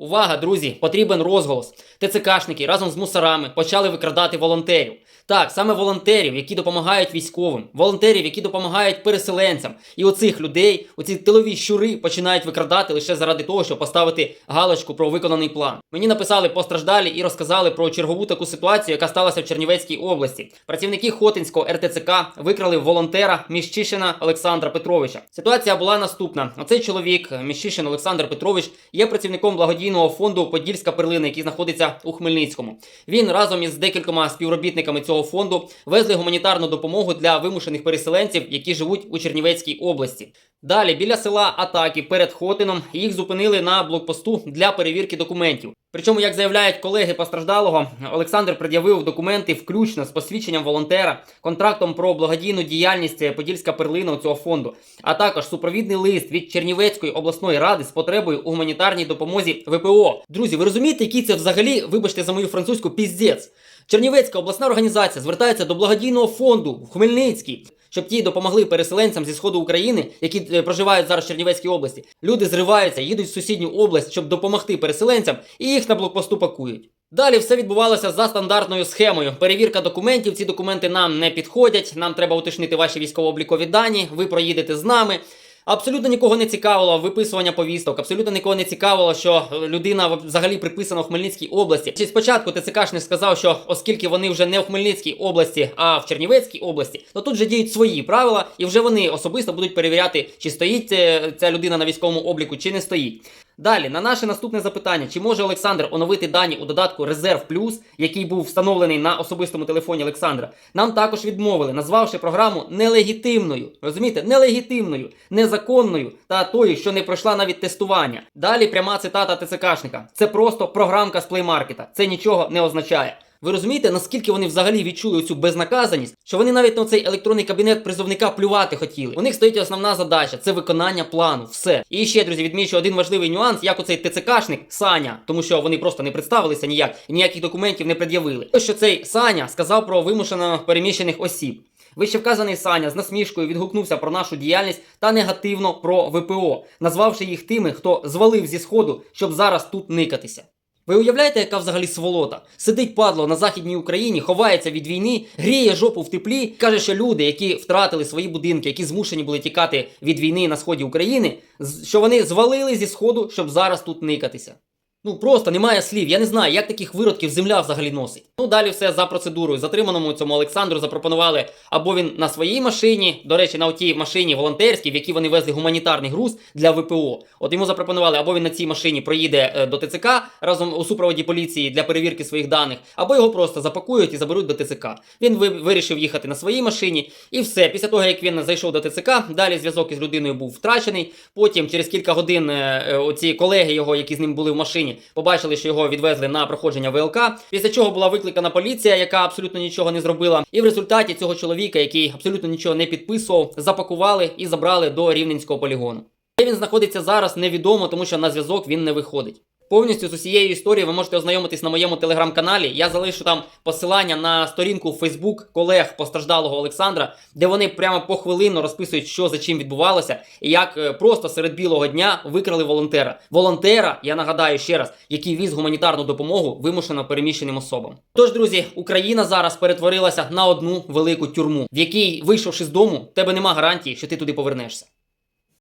Увага, друзі! Потрібен розголос. ТЦКшники разом з мусорами почали викрадати волонтерів. Так, саме волонтерів, які допомагають військовим, волонтерів, які допомагають переселенцям. І оцих людей, оці тилові щури починають викрадати лише заради того, щоб поставити галочку про виконаний план. Мені написали постраждалі і розказали про чергову таку ситуацію, яка сталася в Чернівецькій області. Працівники Хотинського РТЦК викрали волонтера Міщишина Олександра Петровича. Ситуація була наступна: оцей чоловік, Міщишин Олександр Петрович, є працівником благодійного фонду Подільська перлина, який знаходиться у Хмельницькому. Він разом із декількома співробітниками цього фонду везли гуманітарну допомогу для вимушених переселенців, які живуть у Чернівецькій області. Далі, біля села Атаки перед Хотином, їх зупинили на блокпосту для перевірки документів. Причому, як заявляють колеги постраждалого, Олександр пред'явив документи включно з посвідченням волонтера, контрактом про благодійну діяльність Подільська перлина у цього фонду, а також супровідний лист від Чернівецької обласної ради з потребою у гуманітарній допомозі ВПО. Друзі, ви розумієте, який це взагалі, вибачте за мою французьку, піздець? Чернівецька обласна організація звертається до благодійного фонду в Хмельницький, щоб ті допомогли переселенцям зі сходу України, які е, проживають зараз в Чернівецькій області. Люди зриваються, їдуть в сусідню область, щоб допомогти переселенцям, і їх на блокпосту пакують. Далі все відбувалося за стандартною схемою. Перевірка документів. Ці документи нам не підходять. Нам треба уточнити ваші військово-облікові дані. Ви проїдете з нами. Абсолютно нікого не цікавило виписування повісток, абсолютно нікого не цікавило, що людина взагалі приписана в Хмельницькій області. Чи спочатку ТЦКшник сказав, що оскільки вони вже не в Хмельницькій області, а в Чернівецькій області, то тут вже діють свої правила, і вже вони особисто будуть перевіряти, чи стоїть е, ця людина на військовому обліку, чи не стоїть. Далі, на наше наступне запитання: чи може Олександр оновити дані у додатку Резерв Плюс, який був встановлений на особистому телефоні Олександра? Нам також відмовили, назвавши програму нелегітимною. Розумієте, нелегітимною, незаконною та тою, що не пройшла навіть тестування. Далі пряма цитата ТЦКшника: це просто програмка з плеймаркета. Це нічого не означає. Ви розумієте, наскільки вони взагалі відчули цю безнаказаність, що вони навіть на цей електронний кабінет призовника плювати хотіли. У них стоїть основна задача це виконання плану. Все. І ще, друзі, відмічу один важливий нюанс, як оцей ТЦКшник Саня, тому що вони просто не представилися ніяк і ніяких документів не пред'явили. Ось що цей Саня сказав про вимушено переміщених осіб. Вище вказаний Саня з насмішкою відгукнувся про нашу діяльність та негативно про ВПО, назвавши їх тими, хто звалив зі сходу, щоб зараз тут никатися. Ви уявляєте, яка взагалі сволота? Сидить падло на західній Україні, ховається від війни, гріє жопу в теплі, каже, що люди, які втратили свої будинки, які змушені були тікати від війни на сході України, що вони звалили зі сходу, щоб зараз тут никатися. Ну просто немає слів. Я не знаю, як таких виродків земля взагалі носить. Ну далі все за процедурою. Затриманому цьому Олександру запропонували або він на своїй машині, до речі, на тій машині волонтерській, в якій вони везли гуманітарний груз для ВПО. От йому запропонували, або він на цій машині проїде е, до ТЦК разом у супроводі поліції для перевірки своїх даних, або його просто запакують і заберуть до ТЦК. Він вирішив їхати на своїй машині, і все. Після того, як він зайшов до ТЦК, далі зв'язок із людиною був втрачений. Потім, через кілька годин, е, е, оці колеги його, які з ним були в машині, побачили, що його відвезли на проходження ВЛК. Після чого була викликана поліція, яка абсолютно нічого не зробила. І в результаті цього чоловіка, який абсолютно нічого не підписував, запакували і забрали до рівненського полігону. Де він знаходиться зараз, невідомо, тому що на зв'язок він не виходить. Повністю з усією історією ви можете ознайомитись на моєму телеграм-каналі. Я залишу там посилання на сторінку в Facebook колег постраждалого Олександра, де вони прямо похвилинно розписують, що за чим відбувалося, і як е, просто серед білого дня викрали волонтера. Волонтера, я нагадаю ще раз, який віз гуманітарну допомогу вимушено переміщеним особам. Тож, друзі, Україна зараз перетворилася на одну велику тюрму, в якій, вийшовши з дому, тебе нема гарантії, що ти туди повернешся.